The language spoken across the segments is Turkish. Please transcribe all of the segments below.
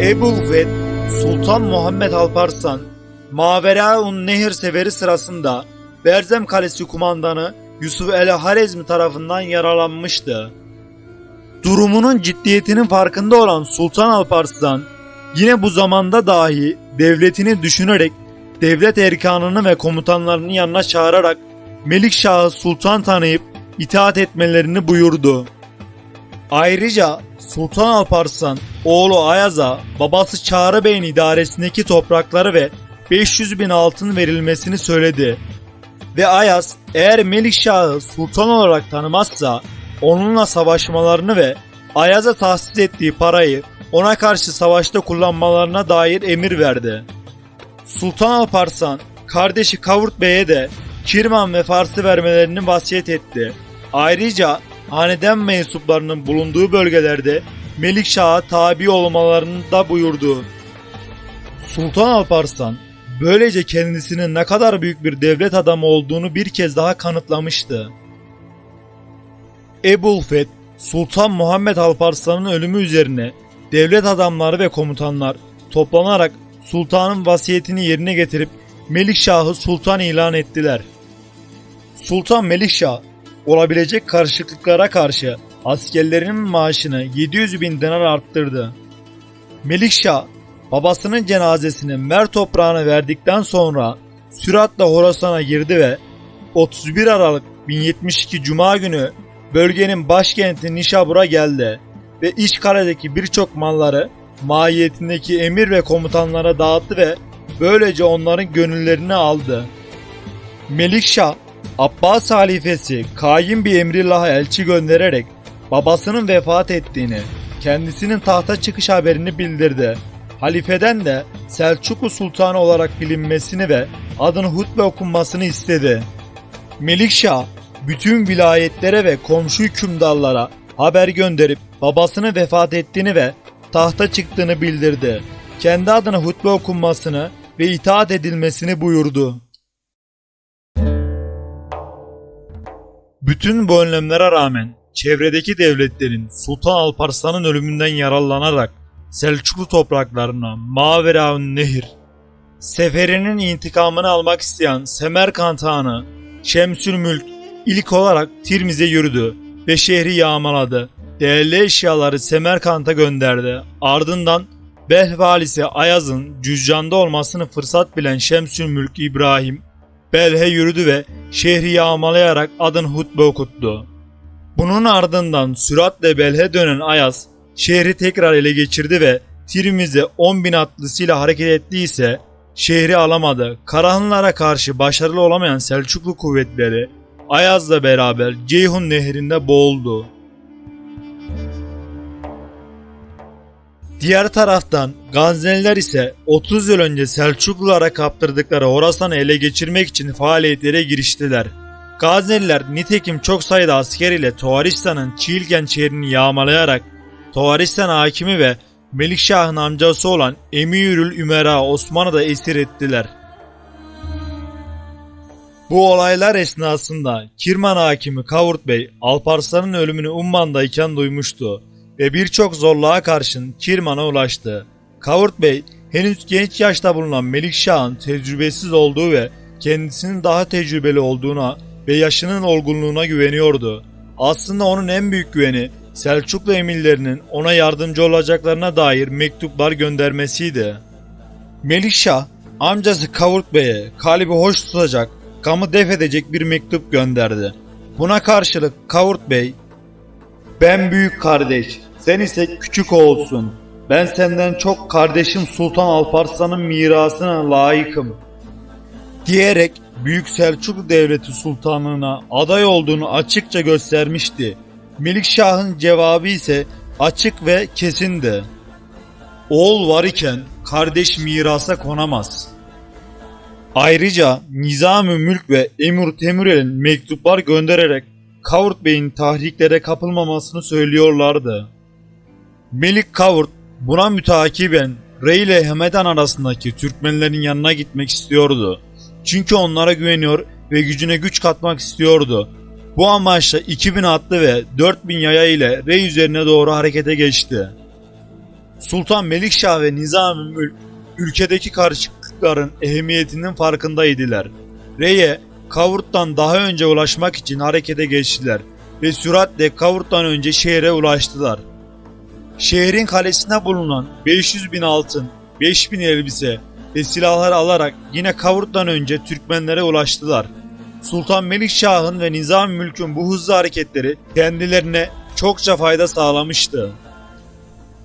Ebu Feth, Sultan Muhammed Alparslan, Maveraun Nehir Seferi sırasında Berzem Kalesi kumandanı Yusuf el Harezmi tarafından yaralanmıştı. Durumunun ciddiyetinin farkında olan Sultan Alparslan, yine bu zamanda dahi devletini düşünerek devlet erkanını ve komutanlarını yanına çağırarak Melikşah'ı sultan tanıyıp itaat etmelerini buyurdu. Ayrıca Sultan Alparslan oğlu Ayaz'a babası Çağrı Bey'in idaresindeki toprakları ve 500 bin altın verilmesini söyledi. Ve Ayaz eğer Melikşah'ı sultan olarak tanımazsa onunla savaşmalarını ve Ayaz'a tahsis ettiği parayı ona karşı savaşta kullanmalarına dair emir verdi. Sultan Alparslan kardeşi Kavurt Bey'e de Kirman ve Fars'ı vermelerini vasiyet etti. Ayrıca hanedan mensuplarının bulunduğu bölgelerde Melikşah'a tabi olmalarını da buyurdu. Sultan Alparslan böylece kendisinin ne kadar büyük bir devlet adamı olduğunu bir kez daha kanıtlamıştı. Ebulfet, Sultan Muhammed Alparslan'ın ölümü üzerine devlet adamları ve komutanlar toplanarak sultanın vasiyetini yerine getirip Melikşah'ı sultan ilan ettiler. Sultan Melikşah olabilecek karışıklıklara karşı askerlerinin maaşını 700 bin dinar arttırdı. Melikşah babasının cenazesini Mer toprağına verdikten sonra süratle Horasan'a girdi ve 31 Aralık 1072 Cuma günü bölgenin başkenti Nişabur'a geldi ve İçkale'deki birçok malları mahiyetindeki emir ve komutanlara dağıttı ve böylece onların gönüllerini aldı. Melikşah, Abbas halifesi Kayyum bir Emrillah'a elçi göndererek babasının vefat ettiğini, kendisinin tahta çıkış haberini bildirdi. Halifeden de Selçuklu Sultanı olarak bilinmesini ve adının hutbe okunmasını istedi. Melikşah bütün vilayetlere ve komşu hükümdarlara haber gönderip babasının vefat ettiğini ve tahta çıktığını bildirdi. Kendi adına hutbe okunmasını ve itaat edilmesini buyurdu. Bütün bu önlemlere rağmen çevredeki devletlerin Sultan Alparslan'ın ölümünden yararlanarak Selçuklu topraklarına Maveraun Nehir, seferinin intikamını almak isteyen Semerkant Hanı Şemsül Mülk ilk olarak Tirmiz'e yürüdü ve şehri yağmaladı. Değerli eşyaları Semerkant'a gönderdi. Ardından valisi Ayaz'ın Cüzcan'da olmasını fırsat bilen Şemsül Mülk İbrahim Belh'e yürüdü ve şehri yağmalayarak adın hutbe okuttu. Bunun ardından süratle Belh'e dönen Ayaz şehri tekrar ele geçirdi ve Tirmiz'e 10 bin atlısıyla hareket ettiyse şehri alamadı. Karahanlara karşı başarılı olamayan Selçuklu kuvvetleri Ayaz'la beraber Ceyhun nehrinde boğuldu. Diğer taraftan Gazneliler ise 30 yıl önce Selçuklulara kaptırdıkları Horasan'ı ele geçirmek için faaliyetlere giriştiler. Gazneliler nitekim çok sayıda asker ile Toğaristan'ın Çiğilgen şehrini yağmalayarak Toğaristan hakimi ve Melikşah'ın amcası olan Emirül Ümera Osman'ı da esir ettiler. Bu olaylar esnasında Kirman hakimi Kavurt Bey Alparslan'ın ölümünü Umman'dayken duymuştu ve birçok zorluğa karşın Kirman'a ulaştı. Kavurt Bey henüz genç yaşta bulunan Melikşah'ın tecrübesiz olduğu ve kendisinin daha tecrübeli olduğuna ve yaşının olgunluğuna güveniyordu. Aslında onun en büyük güveni Selçuklu emirlerinin ona yardımcı olacaklarına dair mektuplar göndermesiydi. Melikşah amcası Kavurt Bey'e kalbi hoş tutacak, gamı def edecek bir mektup gönderdi. Buna karşılık Kavurt Bey ben büyük kardeş, sen ise küçük oğulsun. Ben senden çok kardeşim Sultan Alparslan'ın mirasına layıkım. Diyerek Büyük Selçuklu Devleti Sultanlığına aday olduğunu açıkça göstermişti. Melikşah'ın cevabı ise açık ve kesindi. Oğul var iken kardeş mirasa konamaz. Ayrıca Nizam-ı Mülk ve Emir Temürel'in mektuplar göndererek Kavurt Bey'in tahriklere kapılmamasını söylüyorlardı. Melik Kavurt buna mütakiben Rey ile Hemedan arasındaki Türkmenlerin yanına gitmek istiyordu. Çünkü onlara güveniyor ve gücüne güç katmak istiyordu. Bu amaçla 2000 atlı ve 4000 yaya ile Rey üzerine doğru harekete geçti. Sultan Melikşah ve Nizami Mülk ülkedeki karışıklıkların ehemmiyetinin farkındaydılar. Rey'e Kavurt'tan daha önce ulaşmak için harekete geçtiler ve süratle Kavurt'tan önce şehre ulaştılar. Şehrin kalesinde bulunan 500 bin altın, 5000 elbise ve silahlar alarak yine Kavurt'tan önce Türkmenlere ulaştılar. Sultan Melikşah'ın ve Nizam Mülk'ün bu hızlı hareketleri kendilerine çokça fayda sağlamıştı.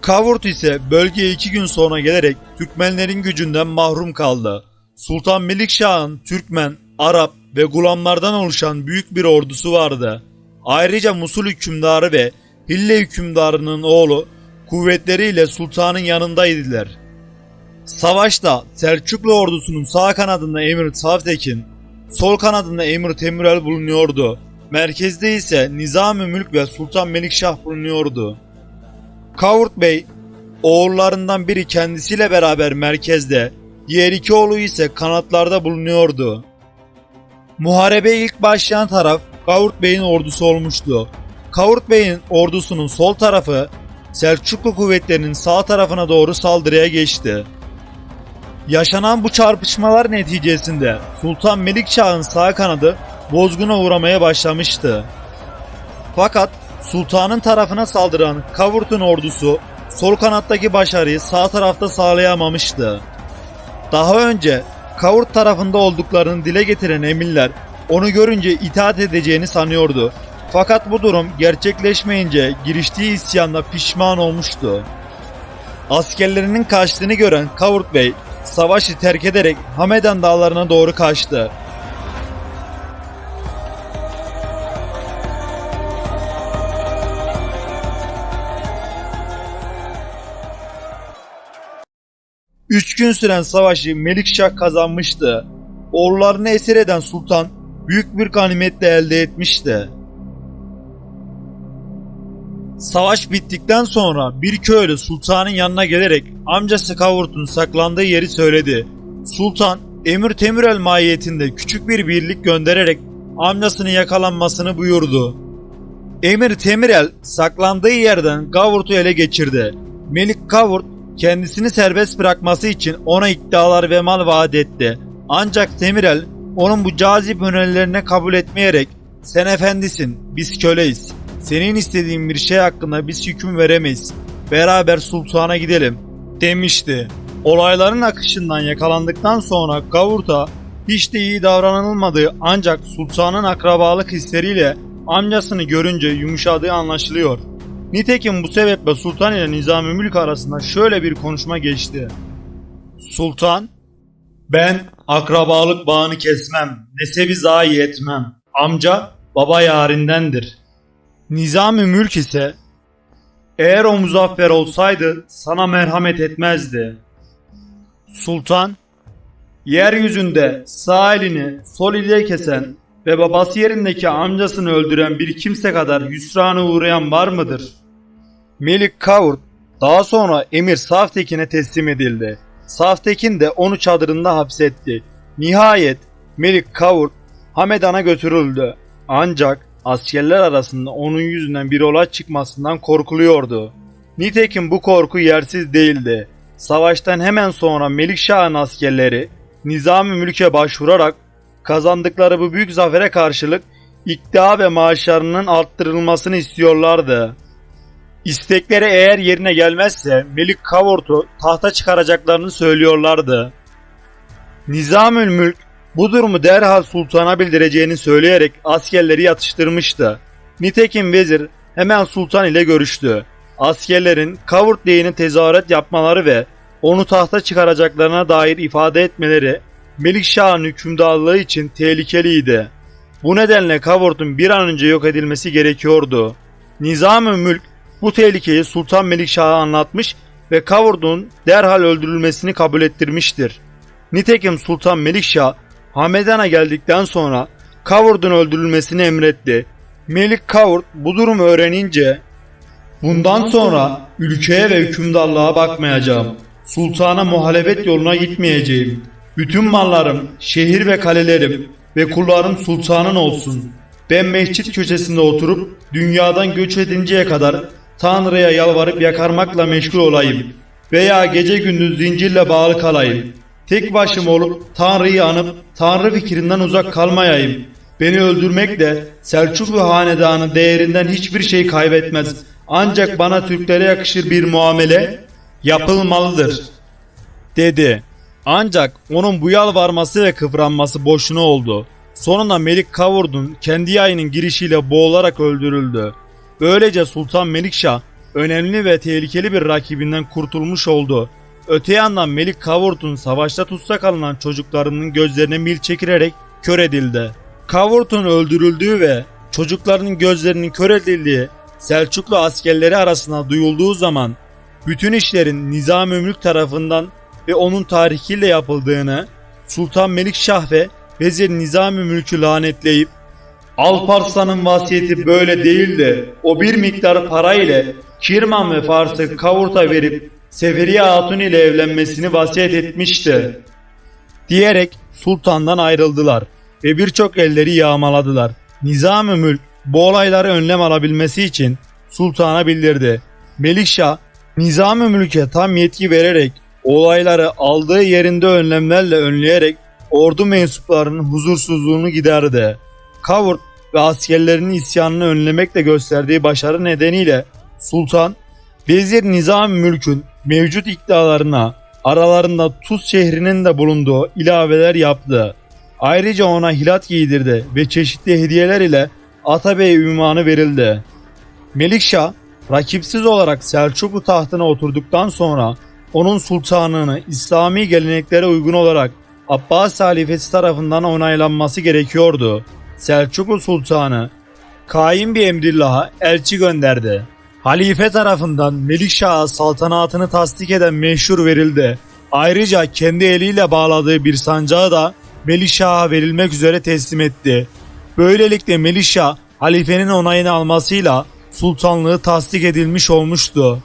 Kavurt ise bölgeye iki gün sonra gelerek Türkmenlerin gücünden mahrum kaldı. Sultan Melikşah'ın Türkmen, Arap ve gulamlardan oluşan büyük bir ordusu vardı. Ayrıca Musul hükümdarı ve Hille hükümdarının oğlu kuvvetleriyle sultanın yanındaydılar. Savaşta Selçuklu ordusunun sağ kanadında Emir Savtekin, sol kanadında Emir Temürel bulunuyordu. Merkezde ise Nizami Mülk ve Sultan Melikşah bulunuyordu. Kavurt Bey, oğullarından biri kendisiyle beraber merkezde, diğer iki oğlu ise kanatlarda bulunuyordu. Muharebeye ilk başlayan taraf Kavurt Bey'in ordusu olmuştu. Kavurt Bey'in ordusunun sol tarafı Selçuklu kuvvetlerinin sağ tarafına doğru saldırıya geçti. Yaşanan bu çarpışmalar neticesinde Sultan Melikşah'ın sağ kanadı bozguna uğramaya başlamıştı. Fakat sultanın tarafına saldıran Kavurt'un ordusu sol kanattaki başarıyı sağ tarafta sağlayamamıştı. Daha önce Kavurt tarafında olduklarını dile getiren emirler onu görünce itaat edeceğini sanıyordu. Fakat bu durum gerçekleşmeyince giriştiği isyanda pişman olmuştu. Askerlerinin kaçtığını gören Kavurt Bey savaşı terk ederek Hamedan dağlarına doğru kaçtı. Üç gün süren savaşı Melikşah kazanmıştı. Oğullarını esir eden sultan büyük bir ganimetle elde etmişti. Savaş bittikten sonra bir köylü sultanın yanına gelerek amcası Kavurt'un saklandığı yeri söyledi. Sultan Emir Temürel mahiyetinde küçük bir birlik göndererek amcasının yakalanmasını buyurdu. Emir Temirel saklandığı yerden Kavurt'u ele geçirdi. Melik Kavurt kendisini serbest bırakması için ona iddialar ve mal vaat etti. Ancak Temirel onun bu cazip önerilerine kabul etmeyerek sen efendisin biz köleyiz. Senin istediğin bir şey hakkında biz hüküm veremeyiz. Beraber sultana gidelim demişti. Olayların akışından yakalandıktan sonra Kavurt'a hiç de iyi davranılmadığı ancak sultanın akrabalık hisleriyle amcasını görünce yumuşadığı anlaşılıyor. Nitekim bu sebeple Sultan ile Nizami Mülk arasında şöyle bir konuşma geçti. Sultan, ben akrabalık bağını kesmem, nesebi zayi etmem. Amca baba yarindendir. Nizami Mülk ise eğer o muzaffer olsaydı sana merhamet etmezdi. Sultan, yeryüzünde sağ elini sol ile kesen ve babası yerindeki amcasını öldüren bir kimse kadar hüsrana uğrayan var mıdır? Melik Kavurt daha sonra Emir Saftekin'e teslim edildi. Saftekin de onu çadırında hapsetti. Nihayet Melik Kavurt Hamedan'a götürüldü. Ancak askerler arasında onun yüzünden bir olay çıkmasından korkuluyordu. Nitekim bu korku yersiz değildi. Savaştan hemen sonra Melikşah'ın askerleri Nizami Mülk'e başvurarak kazandıkları bu büyük zafere karşılık iddia ve maaşlarının arttırılmasını istiyorlardı. İstekleri eğer yerine gelmezse Melik Kavort'u tahta çıkaracaklarını söylüyorlardı. Nizamül Mülk bu durumu derhal sultana bildireceğini söyleyerek askerleri yatıştırmıştı. Nitekim vezir hemen sultan ile görüştü. Askerlerin Kavurt lehine tezahürat yapmaları ve onu tahta çıkaracaklarına dair ifade etmeleri Melikşah'ın hükümdarlığı için tehlikeliydi. Bu nedenle Kavurt'un bir an önce yok edilmesi gerekiyordu. Nizam-ı Mülk bu tehlikeyi Sultan Melikşah'a anlatmış ve Kavurt'un derhal öldürülmesini kabul ettirmiştir. Nitekim Sultan Melikşah Hamedan'a geldikten sonra Kavurt'un öldürülmesini emretti. Melik Kavurt bu durumu öğrenince Bundan sonra ülkeye ve hükümdarlığa bakmayacağım. Sultana muhalefet yoluna gitmeyeceğim. Bütün mallarım, şehir ve kalelerim ve kullarım sultanın olsun. Ben mescit köşesinde oturup dünyadan göç edinceye kadar Tanrı'ya yalvarıp yakarmakla meşgul olayım veya gece gündüz zincirle bağlı kalayım. Tek başıma olup Tanrı'yı anıp Tanrı fikrinden uzak kalmayayım. Beni öldürmek de Selçuklu hanedanı değerinden hiçbir şey kaybetmez. Ancak bana Türklere yakışır bir muamele yapılmalıdır. dedi. Ancak onun bu yalvarması ve kıvranması boşuna oldu. Sonunda Melik Kavurdun kendi yayının girişiyle boğularak öldürüldü. Böylece Sultan Melikşah önemli ve tehlikeli bir rakibinden kurtulmuş oldu. Öte yandan Melik Kavurdun savaşta tutsak alınan çocuklarının gözlerine mil çekilerek kör edildi. Kavurdun öldürüldüğü ve çocuklarının gözlerinin kör edildiği Selçuklu askerleri arasında duyulduğu zaman bütün işlerin Nizam-ı tarafından ve onun tarihiyle yapıldığını Sultan Melikşah ve Vezir Nizam-ı lanetleyip Alparslan'ın vasiyeti böyle değildi. O bir miktar para ile Kirman ve Fars'ı kavurta verip Seferiye Hatun ile evlenmesini vasiyet etmişti. diyerek sultandan ayrıldılar ve birçok elleri yağmaladılar. Nizam-ı Mülk bu olayları önlem alabilmesi için sultana bildirdi. Melikşah Nizam-ı Mülk'e tam yetki vererek olayları aldığı yerinde önlemlerle önleyerek ordu mensuplarının huzursuzluğunu giderdi. Kavurt ve askerlerinin isyanını önlemekle gösterdiği başarı nedeniyle Sultan Vezir Nizam-ı Mülk'ün mevcut iktidarlarına aralarında Tuz şehrinin de bulunduğu ilaveler yaptı. Ayrıca ona hilat giydirdi ve çeşitli hediyeler ile Atabey ünvanı verildi. Melikşah rakipsiz olarak Selçuklu tahtına oturduktan sonra onun sultanlığını İslami geleneklere uygun olarak Abbas halifesi tarafından onaylanması gerekiyordu. Selçuklu sultanı kaim bir emrillah'a elçi gönderdi. Halife tarafından Melikşah'a saltanatını tasdik eden meşhur verildi. Ayrıca kendi eliyle bağladığı bir sancağı da Melikşah'a verilmek üzere teslim etti. Böylelikle Melikşah halifenin onayını almasıyla sultanlığı tasdik edilmiş olmuştu.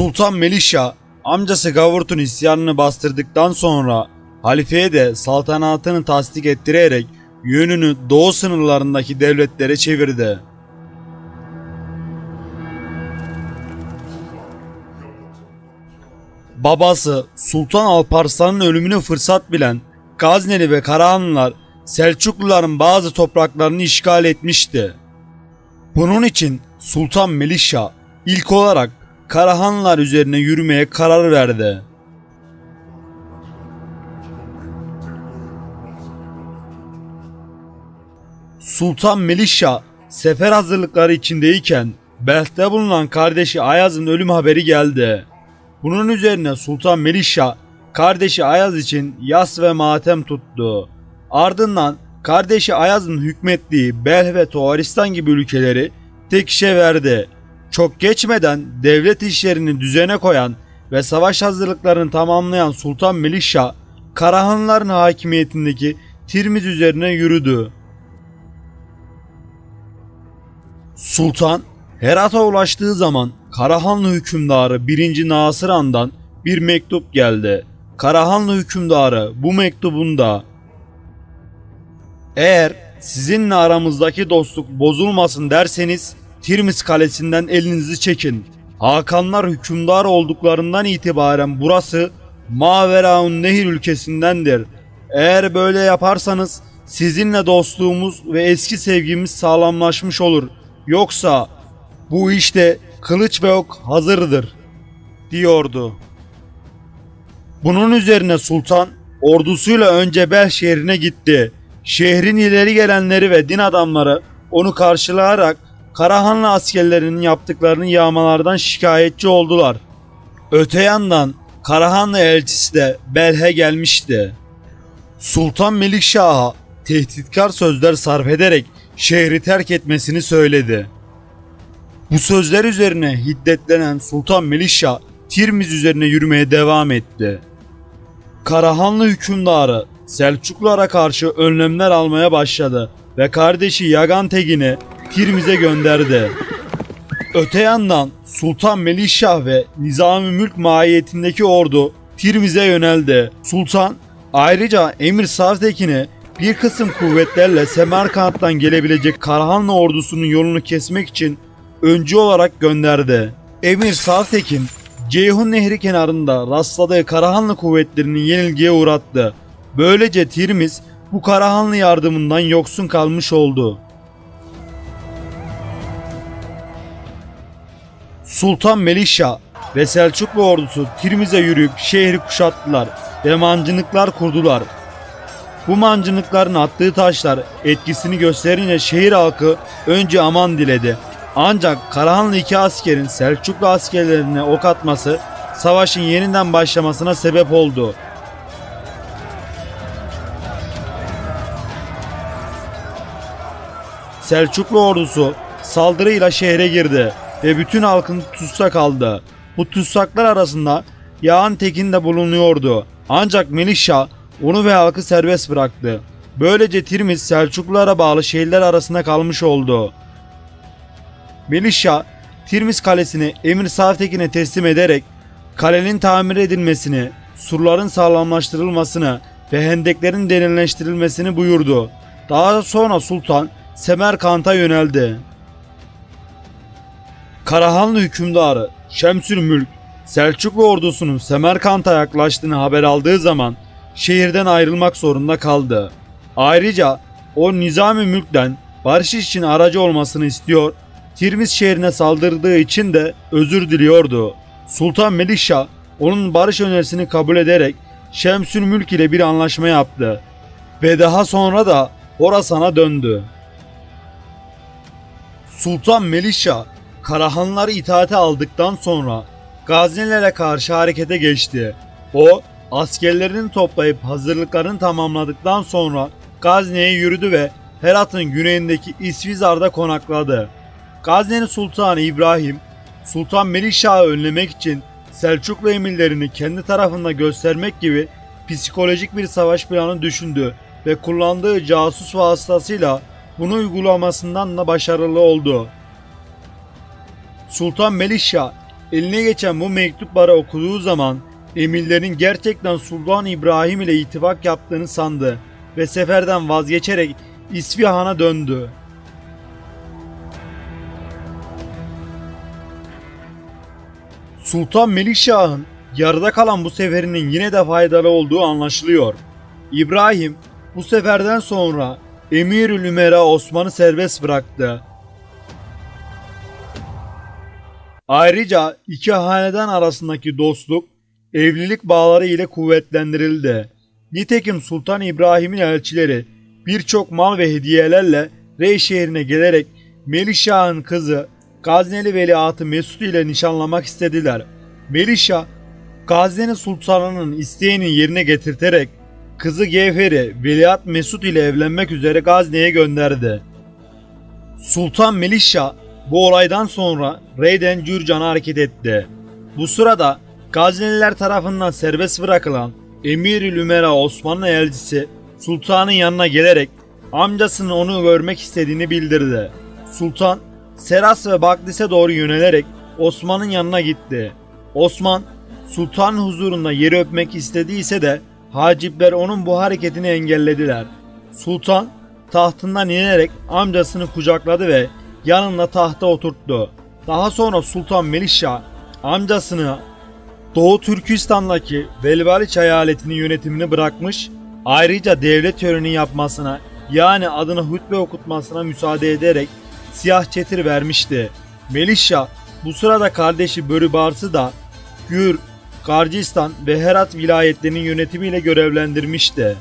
Sultan Melikşah amcası Gavurt'un isyanını bastırdıktan sonra halifeye de saltanatını tasdik ettirerek yönünü doğu sınırlarındaki devletlere çevirdi. Babası Sultan Alparslan'ın ölümünü fırsat bilen Gazneli ve Karahanlılar Selçukluların bazı topraklarını işgal etmişti. Bunun için Sultan Melikşah ilk olarak Karahanlılar üzerine yürümeye karar verdi. Sultan Melikşah sefer hazırlıkları içindeyken Belh'te bulunan kardeşi Ayaz'ın ölüm haberi geldi. Bunun üzerine Sultan Melikşah kardeşi Ayaz için yas ve matem tuttu. Ardından kardeşi Ayaz'ın hükmettiği Belh ve Tuharistan gibi ülkeleri tek işe verdi. Çok geçmeden devlet işlerini düzene koyan ve savaş hazırlıklarını tamamlayan Sultan Melikşah, Karahanlıların hakimiyetindeki Tirmiz üzerine yürüdü. Sultan Herat'a ulaştığı zaman Karahanlı hükümdarı 1. Nasır Han'dan bir mektup geldi. Karahanlı hükümdarı bu mektubunda eğer sizinle aramızdaki dostluk bozulmasın derseniz Tirmiz kalesinden elinizi çekin. Hakanlar hükümdar olduklarından itibaren burası Maveraun Nehir ülkesindendir. Eğer böyle yaparsanız sizinle dostluğumuz ve eski sevgimiz sağlamlaşmış olur. Yoksa bu işte kılıç ve ok hazırdır diyordu. Bunun üzerine sultan ordusuyla önce Bel şehrine gitti. Şehrin ileri gelenleri ve din adamları onu karşılayarak Karahanlı askerlerinin yaptıklarını yağmalardan şikayetçi oldular. Öte yandan Karahanlı elçisi de Belh'e gelmişti. Sultan Melikşah'a tehditkar sözler sarf ederek şehri terk etmesini söyledi. Bu sözler üzerine hiddetlenen Sultan Melikşah Tirmiz üzerine yürümeye devam etti. Karahanlı hükümdarı Selçuklulara karşı önlemler almaya başladı ve kardeşi Yagan Tegin'i Tirmiz'e gönderdi. Öte yandan Sultan Melikşah ve Nizami Mülk mahiyetindeki ordu Tirmiz'e yöneldi. Sultan ayrıca Emir Savtekin'e bir kısım kuvvetlerle Semerkant'tan gelebilecek Karahanlı ordusunun yolunu kesmek için öncü olarak gönderdi. Emir Savtekin Ceyhun Nehri kenarında rastladığı Karahanlı kuvvetlerini yenilgiye uğrattı. Böylece Tirmiz bu Karahanlı yardımından yoksun kalmış oldu. Sultan Melikşah ve Selçuklu ordusu Tirmiz'e yürüyüp şehri kuşattılar ve mancınıklar kurdular. Bu mancınıkların attığı taşlar etkisini gösterince şehir halkı önce aman diledi. Ancak Karahanlı iki askerin Selçuklu askerlerine ok atması savaşın yeniden başlamasına sebep oldu. Selçuklu ordusu saldırıyla şehre girdi ve bütün halkın tutsak aldı. Bu tutsaklar arasında Yağan Tekin de bulunuyordu. Ancak Melikşah onu ve halkı serbest bıraktı. Böylece Tirmiz Selçuklulara bağlı şehirler arasında kalmış oldu. Melikşah Tirmiz kalesini Emir Savtekin'e teslim ederek kalenin tamir edilmesini, surların sağlamlaştırılmasını ve hendeklerin derinleştirilmesini buyurdu. Daha sonra sultan Semerkant'a yöneldi. Karahanlı hükümdarı Şemsül Mülk Selçuklu ordusunun Semerkant'a yaklaştığını haber aldığı zaman şehirden ayrılmak zorunda kaldı. Ayrıca o Nizami Mülk'ten barış için aracı olmasını istiyor, Tirmiz şehrine saldırdığı için de özür diliyordu. Sultan Melikşah onun barış önerisini kabul ederek Şemsül Mülk ile bir anlaşma yaptı ve daha sonra da Horasan'a döndü. Sultan Melikşah Karahanları itaate aldıktan sonra Gaznelere karşı harekete geçti. O askerlerini toplayıp hazırlıklarını tamamladıktan sonra Gazne'ye yürüdü ve Herat'ın güneyindeki İsvizar'da konakladı. Gazne'nin Sultanı İbrahim, Sultan Melikşah'ı önlemek için Selçuklu emirlerini kendi tarafında göstermek gibi psikolojik bir savaş planı düşündü ve kullandığı casus vasıtasıyla bunu uygulamasından da başarılı oldu. Sultan Melikşah eline geçen bu mektupları okuduğu zaman emirlerin gerçekten Sultan İbrahim ile ittifak yaptığını sandı ve seferden vazgeçerek İsfihan'a döndü. Sultan Melikşah'ın yarıda kalan bu seferinin yine de faydalı olduğu anlaşılıyor. İbrahim bu seferden sonra Emirül Ümera Osman'ı serbest bıraktı. Ayrıca iki hanedan arasındaki dostluk evlilik bağları ile kuvvetlendirildi. Nitekim Sultan İbrahim'in elçileri birçok mal ve hediyelerle Rey şehrine gelerek Melikşah'ın kızı Gazneli Veliahtı Mesut ile nişanlamak istediler. Melikşah Gazneli Sultanı'nın isteğini yerine getirterek kızı Gevher'i Veliaht Mesut ile evlenmek üzere Gazne'ye gönderdi. Sultan Melikşah bu olaydan sonra Rey'den Cürcan'a hareket etti. Bu sırada Gazneliler tarafından serbest bırakılan Emirül Ümera Osmanlı elçisi Sultan'ın yanına gelerek amcasının onu görmek istediğini bildirdi. Sultan Seras ve Baklis'e doğru yönelerek Osman'ın yanına gitti. Osman Sultan huzurunda yeri öpmek istediyse de Hacipler onun bu hareketini engellediler. Sultan tahtından inerek amcasını kucakladı ve yanında tahta oturttu. Daha sonra Sultan Melikşah amcasını Doğu Türkistan'daki Velvaliç eyaletinin yönetimini bırakmış, ayrıca devlet töreni yapmasına yani adına hutbe okutmasına müsaade ederek siyah çetir vermişti. Melikşah bu sırada kardeşi Börübars'ı da Gür, Garcistan ve Herat vilayetlerinin yönetimiyle görevlendirmişti.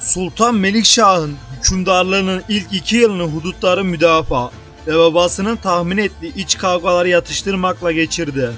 Sultan Melikşah'ın hükümdarlığının ilk iki yılını hudutları müdafaa ve babasının tahmin ettiği iç kavgaları yatıştırmakla geçirdi.